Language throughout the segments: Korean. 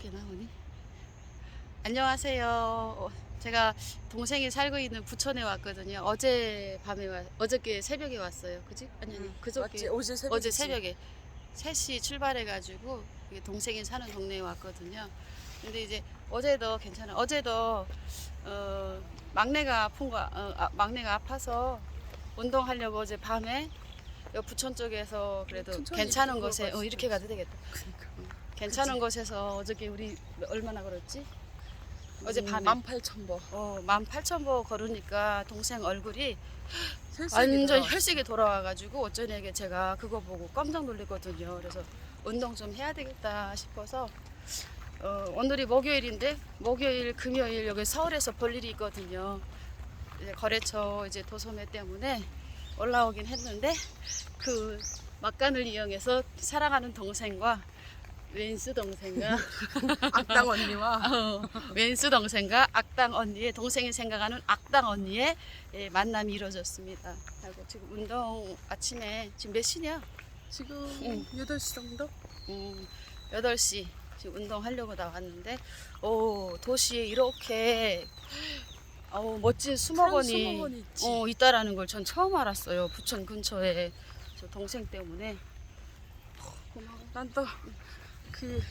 어떻게 나오니? 안녕하세요. 어, 제가 동생이 살고 있는 부천에 왔거든요. 어제 밤에 와, 어저께 새벽에 왔어요. 그지? 아니 아니 맞지? 그저께 어제 새벽 어제 새벽에 3시 출발해가지고 동생이 사는 동네에 왔거든요. 근데 이제 어제도 괜찮아. 어제도 어, 막내가 아픈 거, 어, 아, 막내가 아파서 운동하려고 어제 밤에 여 부천 쪽에서 그래도 괜찮은 곳에 어. 이렇게 가도 되겠다. 그러니까. 괜찮은 곳에서 어저께 우리 얼마나 걸었지? 어제 밤에 음, 18,000보. 어, 18,000보 걸으니까 동생 얼굴이 완전. 혈색이 돌아와가지고 어쩌냐게 제가 그거 보고 깜짝 놀랐거든요. 그래서 운동 좀 해야 되겠다 싶어서 어, 오늘이 목요일인데 목요일, 금요일 여기 서울에서 볼 일이 있거든요. 이제 거래처 이제 도소매 때문에 올라오긴 했는데 그 막간을 이용해서 사랑하는 동생과 웬스 동생과 악당 언니와 어, 웬스 동생과 악당 언니의 동생이 생각하는 악당 언니의 예, 만남이 이루어졌습니다. 하고 지금 운동 아침에 지금 몇 시냐? 지금 응. 8시 정도? 음, 8시 지금 운동하려고 나왔는데 오 도시에 이렇게 어, 멋진 수목원이 수목원이 있지. 어, 있다라는 걸 전 처음 알았어요. 부천 근처에 저 동생 때문에 고마워. 난또 그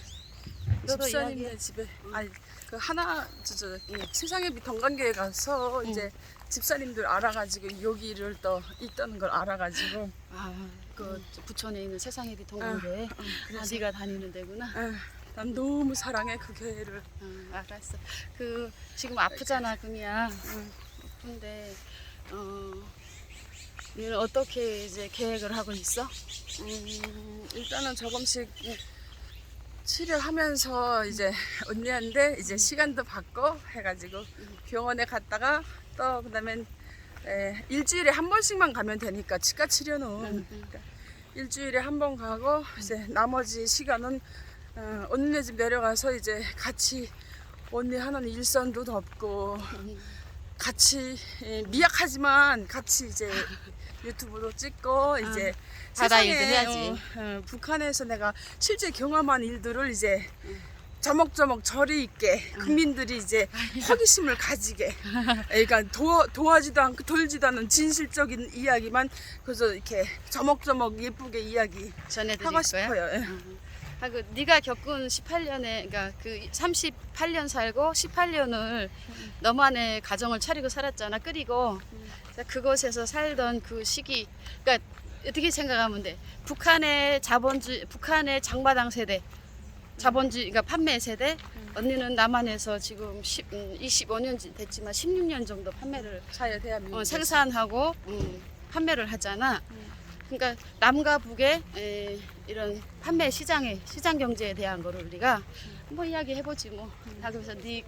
집사님네. 집에 아니 그 하나 저, 저 세상의 빛 건강교회 가서 응. 이제 집사님들 알아가지고 여기를 또 있다는 걸 알아가지고 아, 그 부천에 있는 세상의 빛 동문교회 아, 그래서 네가 다니는 데구나. 에휴, 난 너무 사랑해 그 교회를 응, 알았어. 그 지금 아프잖아, 금이야. 응, 아픈데 어, 어떻게 이제 계획을 하고 있어? 음, 일단은 조금씩 치료하면서 이제 언니한테 이제 시간도 받고 해가지고 병원에 갔다가 또 그다음엔 에, 일주일에 한 번씩만 가면 되니까 치과 치료는. 응, 응. 그러니까 일주일에 한 번 가고 이제 나머지 시간은 어, 언니네 집 내려가서 이제 같이 언니 하는 일선도 덮고 같이 예, 미약하지만 같이 이제 유튜브도 찍고 이제 바다 세상에, 일도 해야지. 어, 어, 북한에서 내가 실제 경험한 일들을 이제 저먹저먹 절이 있게 국민들이 이제 호기심을 가지게 그러니까 도, 도와지도 않고 돌지도 않은 진실적인 이야기만 그래서 이렇게 저먹저먹 예쁘게 이야기 전해드릴 하고 거야. 싶어요. 예. 아, 그 네가 겪은 18년에 그러니까 그 38년 살고 18년을 너만의 가정을 차리고 살았잖아. 끓이고 그래서 그곳에서 살던 그 시기 그러니까 어떻게 생각하면 돼? 북한의 자본주의 북한의 장마당 세대 자본주의 그러니까 판매 세대 언니는 남한에서 지금 10, 음, 25년 됐지만 16년 정도 판매를 자유 대한민국 어, 생산하고 음, 판매를 하잖아. 음. 그러니까 남과 북의 에, 이런 판매 시장에 시장 경제에 대한 거를 우리가 한번 이야기해 보지 뭐. 나 그래서 네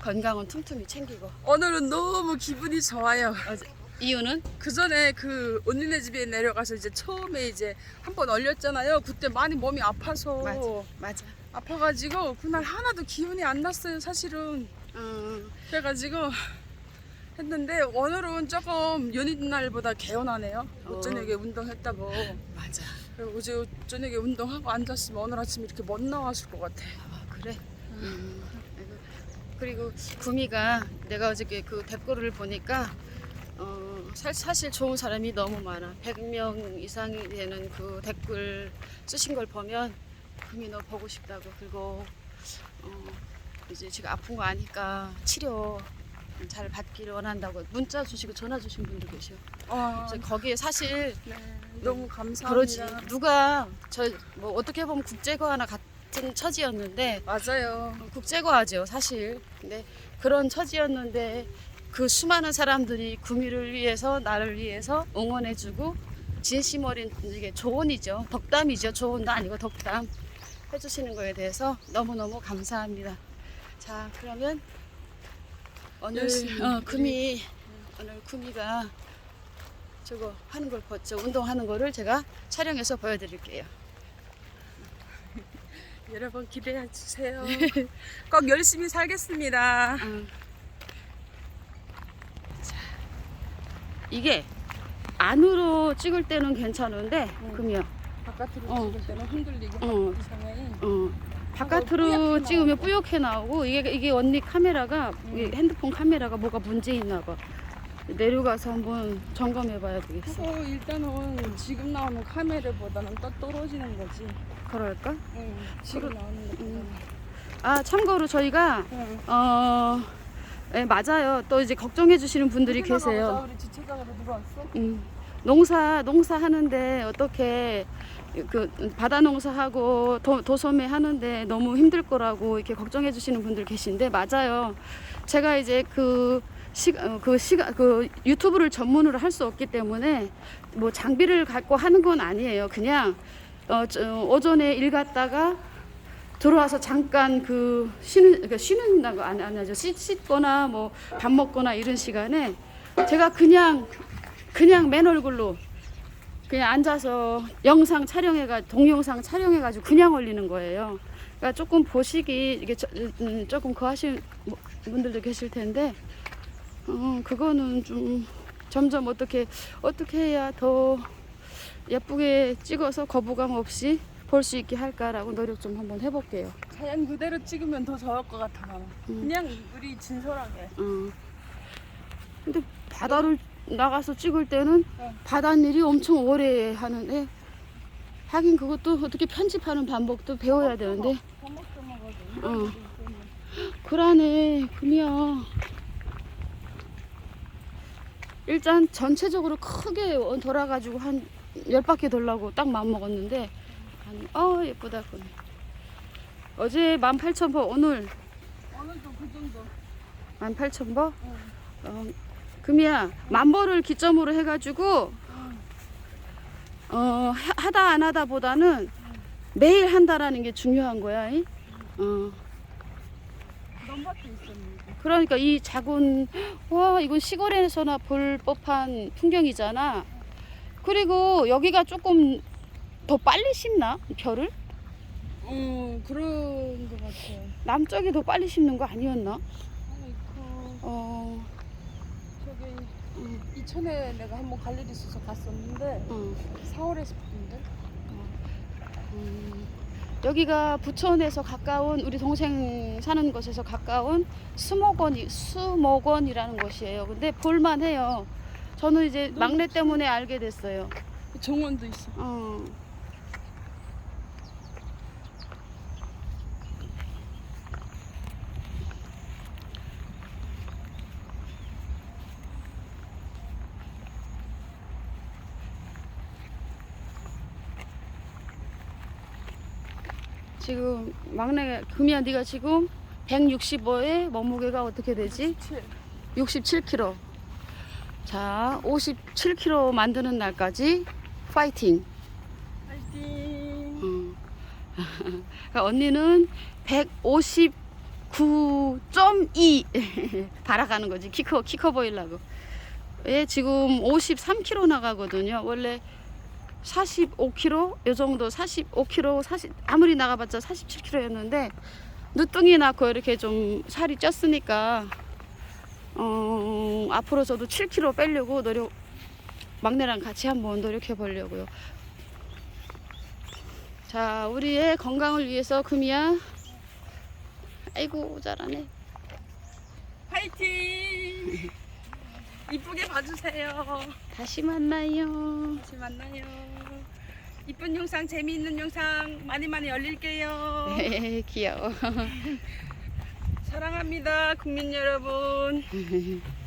건강은 틈틈이 챙기고. 오늘은 너무 기분이 좋아요. 어제- 이유는 그 전에 그 언니네 집에 내려가서 이제 처음에 이제 한 번 얼렸잖아요. 그때 많이 몸이 아파서 맞아. 맞아. 아파가지고 그날 하나도 기운이 안 났어요. 사실은 음, 그래가지고 했는데 오늘은 조금 연인 날보다 개운하네요. 어. 저녁에 운동했다고. 맞아. 어제 저녁에 운동하고 앉았으면 오늘 아침 이렇게 못 나왔을 것 같아. 아, 그래. 음. 그리고 구미가 내가 어저께 그 댓글을 보니까 어, 사- 사실 좋은 사람이 너무 많아. 100명 이상이 되는 그 댓글 쓰신 걸 보면 구미 너 보고 싶다고. 그리고 어, 이제 지금 아픈 거 아니까 치료 잘 받기를 원한다고 문자 주시고 전화 주신 분도 계셔. 어, 그래서 거기에 사실 네, 너무 감사합니다. 그러지 누가 저 뭐 어떻게 보면 국제과나 같은 처지였는데 맞아요. 국제과죠 사실 근데 그런 처지였는데 그 수많은 사람들이 구미를 위해서 나를 위해서 응원해주고 진심 어린 이게 조언이죠 덕담이죠 조언도 아니고 덕담 해주시는 거에 대해서 너무너무 감사합니다 자 그러면 오늘 열심히 어, 우리- 구미 오늘 구미가 저거 하는 걸 봤죠 운동하는 거를 제가 촬영해서 보여드릴게요 여러분 기대해 주세요. 꼭 열심히 살겠습니다. 음. 자, 이게 안으로 찍을 때는 괜찮은데 응. 금이야. 바깥으로 어. 찍을 때는 흔들리게 어. 상황이 어. 바깥으로 찍으면 뿌옇게 나오고 이게 이게 언니 카메라가 이 핸드폰 카메라가 뭐가 문제 있나 봐. 내려가서 한번 점검해 봐야 되겠어. 그래서 일단은 지금 나오는 카메라보다는 또 떨어지는 거지. 그럴까? 응. 지금 나오는 것보다는. 아 참고로 저희가 응. 어 예, 맞아요. 또 이제 걱정해 주시는 분들이. 계세요. 우리 주차장으로 누가 왔어? 음, 농사 농사 하는데 어떻게 그 바다 농사하고 도, 도소매 하는데 너무 힘들 거라고 이렇게 걱정해 주시는 분들 계신데 맞아요. 제가 이제 그 시간 그 시간 그 유튜브를 전문으로 할 수 없기 때문에 뭐 장비를 갖고 하는 건 아니에요. 그냥 어, 저, 오전에 일 갔다가 들어와서 잠깐 그 쉬는 그러니까 쉬는 날 아니 아니죠 씻, 씻거나 뭐 밥 먹거나 이런 시간에 제가 그냥 그냥 맨 얼굴로 그냥 앉아서 영상 촬영해가 동영상 촬영해가지고 그냥 올리는 거예요. 그러니까 조금 보시기 이게 저- 음, 조금 거하신 뭐- 분들도 계실 텐데, 어 그거는 좀 점점 어떻게 어떻게 해야 더 예쁘게 찍어서 거부감 없이 볼 수 있게 할까라고 노력 좀 한번 해볼게요. 자연 그대로 찍으면 더 좋을 것 같아 나는. 음. 그냥 우리 진솔하게. 어. 근데 바다를 나가서 찍을 때는 어. 바닷일이 엄청 오래 하는데 하긴 그것도 어떻게 편집하는 방법도 배워야 되는데 조목조목하게. 어. 그러네 금이야 일단 전체적으로 크게 돌아가지고 한 열 바퀴 돌라고 딱 마음먹었는데 어 예쁘다 금이 어제 18,000보 오늘 오늘도 그 정도. 18,000보 응. 어, 금이야 만보를 기점으로 해가지고 어, 하- 하다 안 하다 보다는 매일 한다라는 게 중요한 거야. 이? 어. 그러니까 이 작은 와 이건 시골에서나 볼 법한 풍경이잖아. 그리고 여기가 조금 더 빨리 심나 별을? 어 그런 것 같아. 남쪽이 더 빨리 심는 거 아니었나? 아니 그 어, 음, 이천에 내가 한번 갈 일이 있어서 갔었는데 어. 4월에 싶은데. 음, 여기가 부천에서 가까운 우리 동생 사는 곳에서 가까운 수목원이 수목원이라는 곳이에요. 근데 볼만해요. 저는 이제 너무 막내 때문에 알게 됐어요. 정원도 있어. 어. 지금 막내 금이야 네가 지금 165에 몸무게가 어떻게 되지? 7. 67kg. 자, 57kg 만드는 날까지 파이팅. 파이팅. 음. 그러니까 언니는 159.2 달아가는 거지. 키 커, 키커 보이려고. 얘 지금 53kg 나가거든요. 원래 45kg, 요 정도 45kg, 40, 아무리 나가봤자 47kg였는데 누뚱이 낳고 이렇게 좀 살이 쪘으니까 어, 앞으로 저도 7kg 빼려고 노력, 막내랑 같이 한번 노력해 보려고요. 자, 우리의 건강을 위해서 금이야. 아이고, 잘하네. 파이팅. 이쁘게 봐주세요. 다시 만나요. 다시 만나요. 이쁜 영상, 재미있는 영상 많이 많이 올릴게요. 귀여워. 사랑합니다, 국민 여러분.